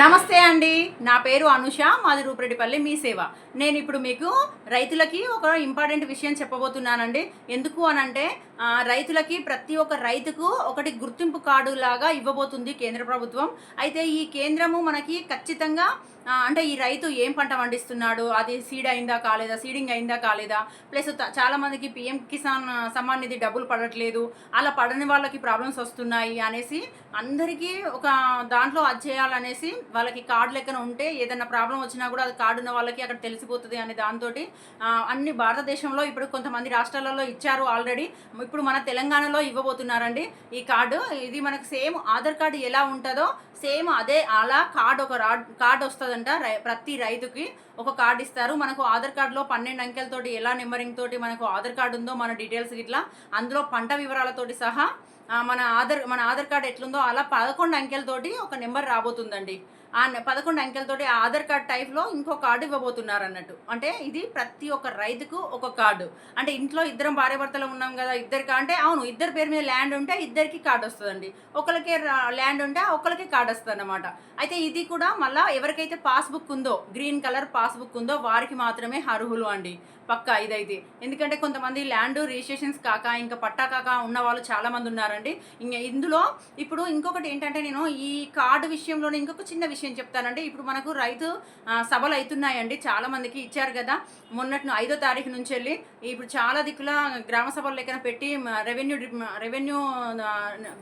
నమస్తే అండి. నా పేరు అనుష మాది రూపరెడ్డిపల్లి మీ సేవ. నేను ఇప్పుడు మీకు రైతులకి ఒక ఇంపార్టెంట్ విషయం చెప్పబోతున్నానండి. ఎందుకు అనంటే రైతులకి ప్రతి ఒక్క రైతుకు ఒకటి గుర్తింపు కార్డు లాగా ఇవ్వబోతుంది కేంద్ర ప్రభుత్వం. అయితే ఈ కేంద్రము మనకి ఖచ్చితంగా అంటే ఈ రైతు ఏం పంట పండిస్తున్నాడు? అది సీడ్ అయిందా కాలేదా? సీడింగ్ అయిందా కాలేదా? ప్లస్ చాలామందికి పిఎం కిసాన్ సమ్మాన్ నిధి డబ్బులు పడట్లేదు. అలా పడని వాళ్ళకి ప్రాబ్లమ్స్ వస్తున్నాయి అనేసి అందరికీ ఒక దాంట్లో అది చేయాలనేసి వాళ్ళకి కార్డు లెక్కన ఉంటే ఏదైనా ప్రాబ్లం వచ్చినా కూడా అది కార్డు ఉన్న వాళ్ళకి అక్కడ తెలిసిపోతుంది అనే దాంతో అన్ని భారతదేశంలో ఇప్పుడు కొంతమంది రాష్ట్రాలలో ఇచ్చారు ఆల్రెడీ. ఇప్పుడు మన తెలంగాణలో ఇవ్వబోతున్నారండి ఈ కార్డు. ఇది మనకు సేమ్ ఆధార్ కార్డు ఎలా ఉంటుందో సేమ్ అదే అలా కార్డు ఒక రా కార్డు వస్తుందంట రై- ప్రతి రైతుకి. ఒక కార్డు ఇస్తారు. మనకు ఆధార్ కార్డులో పన్నెండు అంకెలతోటి ఎలా నెంబరింగ్ తోటి మనకు ఆధార్ కార్డు ఉందో మన డీటెయిల్స్ ఇట్లా అందులో పంట వివరాలతోటి సహా మన ఆధార్ మన ఆధార్ కార్డు ఎట్లుందో అలా పదకొండు అంకెలతోటి ఒక నెంబర్ రాబోతుందండి. ఆ పదకొండు అంకెలతోటి ఆధార్ కార్డ్ టైప్లో ఇంకో కార్డు ఇవ్వబోతున్నారు అన్నట్టు. అంటే ఇది ప్రతి ఒక్క రైతుకు ఒక కార్డు. అంటే ఇంట్లో ఇద్దరం భార్యాభర్తలు ఉన్నాం కదా ఇద్దరికి అంటే అవును ఇద్దరి పేరు మీద ల్యాండ్ ఉంటే ఇద్దరికి కార్డు వస్తుందండి. ఒకరికి ల్యాండ్ ఉంటే ఒకరికి కార్డు వస్తుంది అన్నమాట అయితే ఇది కూడా మళ్ళీ ఎవరికైతే పాస్బుక్ ఉందో గ్రీన్ కలర్ పాస్బుక్ ఉందో వారికి మాత్రమే అర్హులు అండి. పక్కా ఇదైతే. ఎందుకంటే కొంతమంది ల్యాండ్ రిజిస్ట్రేషన్స్ కాక ఇంకా పట్టా కాక ఉన్న వాళ్ళు చాలామంది ఉన్నారండి. ఇంకా ఇందులో ఇప్పుడు ఇంకొకటి ఏంటంటే నేను ఈ కార్డు విషయంలోనే ఇంకొక చిన్న విషయం విషయం చెప్తానంటే ఇప్పుడు మనకు రైతు సభలు అవుతున్నాయండి చాలా మందికి ఇచ్చారు కదా. మొన్నటి ఐదో తారీఖు నుంచి వెళ్ళి ఇప్పుడు చాలా దిక్కుల గ్రామ సభల లెక్కన పెట్టి రెవెన్యూ రెవెన్యూ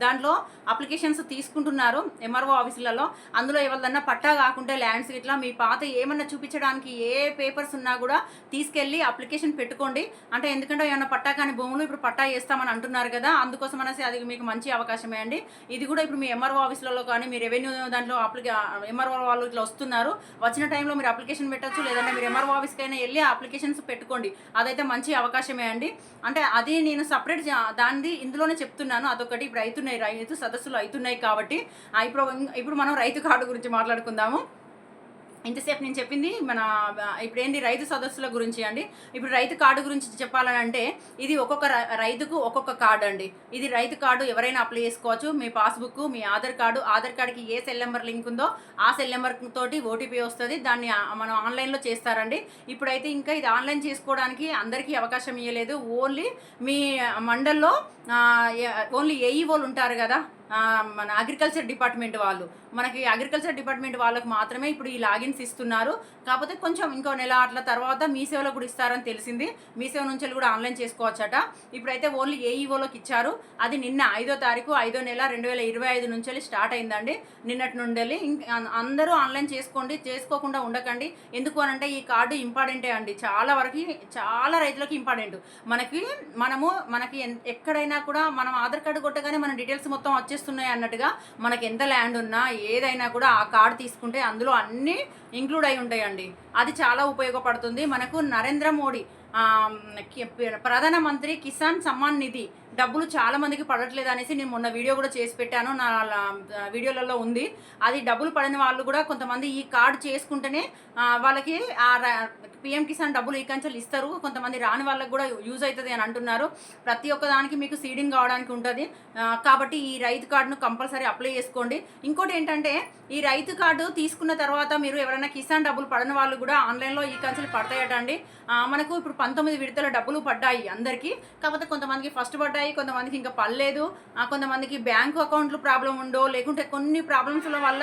దాంట్లో అప్లికేషన్స్ తీసుకుంటున్నారు ఎంఆర్ఓ ఆఫీసులలో అందులో ఎవరిదన్నా పట్టా కాకుండా ల్యాండ్స్ ఇట్లా మీ పాత ఏమన్నా చూపించడానికి ఏ పేపర్స్ ఉన్నా కూడా తీసుకెళ్ళి అప్లికేషన్ పెట్టుకోండి. అంటే ఎందుకంటే ఏమన్నా పట్టా కాని భూములు ఇప్పుడు పట్టా చేస్తామని అంటున్నారు కదా. అందుకోసం అనేసి అది మీకు మంచి అవకాశమే అండి. ఇది కూడా ఇప్పుడు మీ ఎంఆర్ఓ ఆఫీసులలో కానీ మీ రెవెన్యూ దాంట్లో అప్లికే ఎంఆర్ఓ వాళ్ళు ఇట్లా వస్తున్నారు. వచ్చిన టైంలో మీరు అప్లికేషన్ పెట్టచ్చు లేదంటే మీరు ఎంఆర్ఓ ఆఫీస్కి అయినా వెళ్ళి అప్లికేషన్స్ పెట్టుకోండి. అదైతే మంచి అవకాశమే అండి. అంటే అది నేను సపరేట్ దానిది ఇందులోనే చెప్తున్నాను. అదొకటి ఇప్పుడు అవుతున్నాయి రైతు సదస్సులు అవుతున్నాయి కాబట్టి. ఇప్పుడు ఇప్పుడు మనం రైతు కార్డు గురించి మాట్లాడుకుందాము. ఇంతసేపు నేను చెప్పింది మన ఇప్పుడు ఏంటి రైతు సదస్సుల గురించి అండి. ఇప్పుడు రైతు కార్డు గురించి చెప్పాలని అంటే ఇది ఒక్కొక్క రై- రైతుకు ఒక్కొక్క కార్డు అండి. ఇది రైతు కార్డు ఎవరైనా అప్లై చేసుకోవచ్చు. మీ పాస్బుక్ మీ ఆధార్ కార్డు ఆధార్ కార్డుకి ఏ సెల్ నెంబర్ లింక్ ఉందో ఆ సెల్ నెంబర్ తోటి ఓటీపీ వస్తుంది. దాన్ని మనం ఆన్లైన్లో చేస్తారండి. ఇప్పుడైతే ఇంకా ఇది ఆన్లైన్ చేసుకోవడానికి అందరికీ అవకాశం ఇవ్వలేదు ఓన్లీ మీ మండల్లో ఓన్లీ ఏఈఓలు ఉంటారు కదా మన అగ్రికల్చర్ డిపార్ట్మెంట్ వాళ్ళు. మనకి అగ్రికల్చర్ డిపార్ట్మెంట్ వాళ్ళకి మాత్రమే ఇప్పుడు ఈ లాగిన్స్ ఇస్తున్నారు. కాకపోతే కొంచెం ఇంకో నెల అట్లా తర్వాత మీ సేవలో కూడా ఇస్తారని తెలిసింది. మీ సేవ నుంచి కూడా ఆన్లైన్ చేసుకోవచ్చట. ఇప్పుడైతే ఓన్లీ ఏఈఓలోకి ఇచ్చారు. అది నిన్న ఐదో తారీఖు ఐదో నెల రెండు వేల ఇరవై ఐదు నుంచి స్టార్ట్ అయిందండి. నిన్నటి నుండి వెళ్ళి అందరూ ఆన్లైన్ చేసుకోండి చేసుకోకుండా ఉండకండి. ఎందుకు అనంటే ఈ కార్డు ఇంపార్టెంటే అండి. చాలా వరకు చాలా రైతులకు ఇంపార్టెంట్. మనకి మనము మనకి ఎన్- ఎక్కడైనా కూడా మనం ఆధార్ కార్డు కొట్టగానే మన డీటెయిల్స్ మొత్తం వచ్చే వచ్చేస్తున్నాయి అన్నట్టుగా మనకి ఎంత ల్యాండ్ ఉన్నా ఏదైనా కూడా ఆ కార్డు తీసుకుంటే అందులో అన్నీ ఇంక్లూడ్ అయి ఉంటాయండి. అది చాలా ఉపయోగపడుతుంది. మనకు నరేంద్ర మోడీ ప్రధానమంత్రి కిసాన్ సమ్మాన్ నిధి డబ్బులు చాలా మందికి పడట్లేదు అనేసి నేను మొన్న వీడియో కూడా చేసి పెట్టాను. నా వీడియోలలో ఉంది. అది డబ్బులు పడిన వాళ్ళు కూడా కొంతమంది ఈ కార్డు చేసుకుంటేనే వాళ్ళకి ఆ పిఎం కిసాన్ డబ్బులు ఈ కంచెలు ఇస్తారు. కొంతమంది రాని వాళ్ళకి కూడా యూజ్ అవుతుంది అని అంటున్నారు. ప్రతి ఒక్క దానికి మీకు సీడింగ్ కావడానికి ఉంటుంది. కాబట్టి ఈ రైతు కార్డును కంపల్సరీ అప్లై చేసుకోండి. ఇంకోటి ఏంటంటే ఈ రైతు కార్డు తీసుకున్న తర్వాత మీరు ఎవరైనా కిసాన్ డబ్బులు పడని వాళ్ళు కూడా ఆన్లైన్లో ఈ కంచెలు పడతాయట అండి మనకు ఇప్పుడు పంతొమ్మిది విడతల డబ్బులు పడ్డాయి అందరికీ. కాకపోతే కొంతమందికి ఫస్ట్ పడ్డాయి కొంతమందికి ఇంకా పడలేదు. కొంతమందికి బ్యాంకు అకౌంట్లు ప్రాబ్లం ఉండో లేకుంటే కొన్ని ప్రాబ్లమ్స్ల వల్ల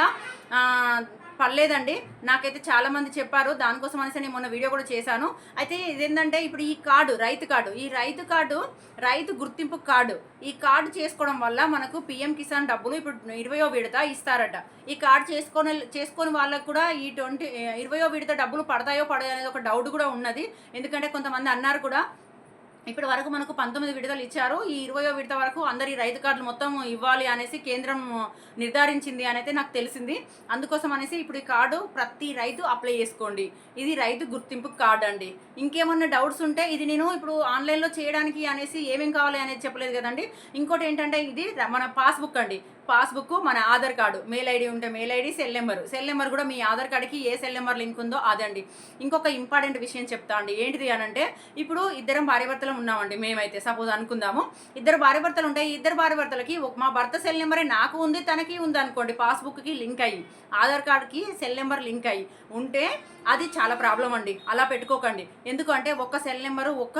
పర్లేదండి నాకైతే చాలామంది చెప్పారు దానికోసం అనేసి నేను మొన్న వీడియో కూడా చేశాను. అయితే ఇదేంటంటే ఇప్పుడు ఈ కార్డు రైతు కార్డు. ఈ రైతు కార్డు రైతు గుర్తింపు కార్డు. ఈ కార్డు చేసుకోవడం వల్ల మనకు పిఎం కిసాన్ డబ్బులు ఇప్పుడు ఇరవయో విడత ఇస్తారట. ఈ కార్డు చేసుకొని చేసుకొని వాళ్ళకు కూడా ఈ ట్వంటీ ఇరవయో విడత డబ్బులు పడతాయో పడదో అనేది ఒక డౌట్ కూడా ఉన్నది. ఎందుకంటే కొంతమంది అన్నారు కూడా ఇప్పటి వరకు మనకు పంతొమ్మిది విడుదల ఇచ్చారు. ఈ ఇరవయో విడత వరకు అందరి రైతు కార్డులు మొత్తం ఇవ్వాలి అనేసి కేంద్రం నిర్ధారించింది అనేది నాకు తెలిసింది. అందుకోసం అనేసి ఇప్పుడు ఈ కార్డు ప్రతి రైతు అప్లై చేసుకోండి. ఇది రైతు గుర్తింపు కార్డు అండి. ఇంకేమన్నా డౌట్స్ ఉంటే ఇది నేను ఇప్పుడు ఆన్లైన్లో చేయడానికి అనేసి ఏమేం కావాలి అనేది చెప్పలేదు కదండి. ఇంకోటి ఏంటంటే ఇది మన పాస్బుక్ అండి. పాస్బుక్ మన ఆధార్ కార్డు. మెయిల్ ఐడి ఉంటే mail ID cell number. Cell number కూడా మీ ఆధార్ కార్డుకి ఏ సెల్ నెంబర్ లింక్ ఉందో అదండి. ఇంకొక ఇంపార్టెంట్ విషయం చెప్తా అండి. ఏంటిది అని అంటే ఇప్పుడు ఇద్దరం భార్యభర్తలు ఉన్నామండి మేమైతే సపోజ్ అనుకుందాము. ఇద్దరు భార్యభర్తలు ఉంటాయి ఇద్దరు భార్యభర్తలకి ఒక- మా భర్త సెల్ నెంబరే నాకు ఉంది తనకి ఉంది అనుకోండి పాస్బుక్కి లింక్ అయ్యి ఆధార్ కార్డుకి సెల్ నెంబర్ లింక్ అయ్యి ఉంటే అది చాలా ప్రాబ్లం అండి. అలా పెట్టుకోకండి. ఎందుకంటే ఒక్క సెల్ నెంబరు ఒక్క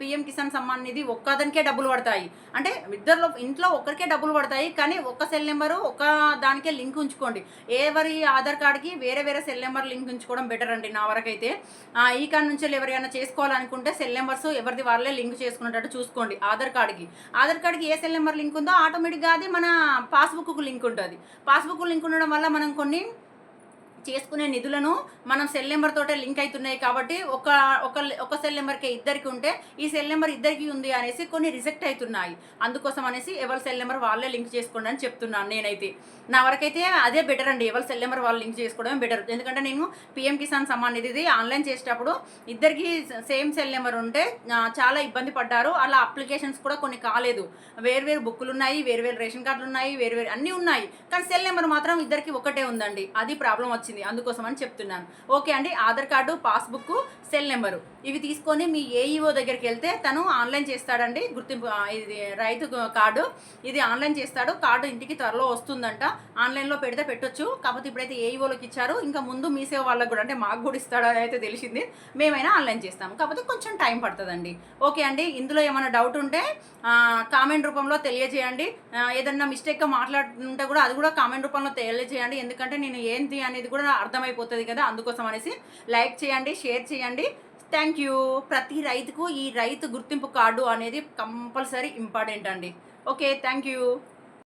పిఎం కిసాన్ సమ్మాన్ నిధి ఒక్క అతనికే డబ్బులు పడతాయి. అంటే ఇద్దరిలో ఇంట్లో ఒక్కరికే డబ్బులు పడతాయి. కానీ ఒక సెల్ నెంబరు ఒక దానికే లింక్ ఉంచుకోండి. ఎవరి ఆధార్ కార్డ్కి వేరే వేరే సెల్ నెంబర్ లింక్ ఉంచుకోవడం బెటర్ అండి నా వరకైతే. ఈ కాడ నుంచి ఎవరైనా చేసుకోవాలనుకుంటే సెల్ నెంబర్స్ ఎవరిది వాళ్ళే లింక్ చేసుకునేటట్టు చూసుకోండి ఆధార్ కార్డ్కి. ఆధార్ కార్డ్కి ఏ సెల్ నెంబర్ లింక్ ఉందో ఆటోమేటిక్గా అది మన పాస్బుక్కు లింక్ ఉంటుంది. పాస్బుక్ లింక్ ఉండడం వల్ల మనం కొన్ని చేసుకునే నిధులను మనం సెల్ నెంబర్ తోటే లింక్ అవుతున్నాయి కాబట్టి ఒక ఒక ఒక సెల్ నెంబర్కే ఇద్దరికి ఉంటే ఈ సెల్ నెంబర్ ఇద్దరికి ఉంది అనేసి కొన్ని రిజెక్ట్ అవుతున్నాయి. అందుకోసం అనేసి ఎవరి సెల్ నెంబర్ వాళ్ళే లింక్ చేసుకోండి అని చెప్తున్నాను నేనైతే. నా వరకైతే అదే బెటర్ అండి ఎవరి సెల్ నెంబర్ వాళ్ళు లింక్ చేసుకోవడమే బెటర్. ఎందుకంటే నేను పిఎం కిసాన్ సమ్మాన్ నిధిది ఆన్లైన్ చేసేటప్పుడు ఇద్దరికి సేమ్ సెల్ నెంబర్ ఉంటే చాలా ఇబ్బంది పడ్డారు. అలా అప్లికేషన్స్ కూడా కొన్ని కాలేదు. వేర్వేరు బుక్కులు ఉన్నాయి వేర్వేరు రేషన్ కార్డులు ఉన్నాయి వేర్వేరు అన్నీ ఉన్నాయి. కానీ సెల్ నెంబర్ మాత్రం ఇద్దరికి ఒకటే ఉందండి. అది ప్రాబ్లం వచ్చింది. అందుకోసం అని చెప్తున్నాను. ఓకే అండి Aadhaar card passbook cell number. ఇవి తీసుకొని మీ ఏఈఓ దగ్గరికి వెళ్తే తను ఆన్లైన్ చేస్తాడండి గుర్తింపు ఇది రైతు కార్డు. ఇది ఆన్లైన్ చేస్తాడు కార్డు ఇంటికి త్వరలో వస్తుందంట. ఆన్లైన్లో పెడితే పెట్టొచ్చు కాకపోతే ఇప్పుడైతే ఏఈఓలోకి ఇచ్చారు. ఇంకా ముందు మీ సేవ వాళ్ళకి కూడా అంటే మాకు కూడా ఇస్తాడు అని అయితే తెలిసింది. మేమైనా ఆన్లైన్ చేస్తాము. కాకపోతే కొంచెం టైం పడుతుందండి. ఓకే అండి ఇందులో ఏమైనా డౌట్ ఉంటే కామెంట్ రూపంలో తెలియజేయండి. ఏదన్నా మిస్టేక్గా మాట్లాడుతుంటే కూడా అది కూడా కామెంట్ రూపంలో తెలియజేయండి. ఎందుకంటే నేను ఏంటి అనేది కూడా కూడా అర్థమైపోతుంది కదా అందుకోసం అనేసి లైక్ చేయండి షేర్ చేయండి. థ్యాంక్ యూ ప్రతి రైతుకు ఈ రైతు గుర్తింపు కార్డు అనేది కంపల్సరీ ఇంపార్టెంట్ అండి. Okay thank you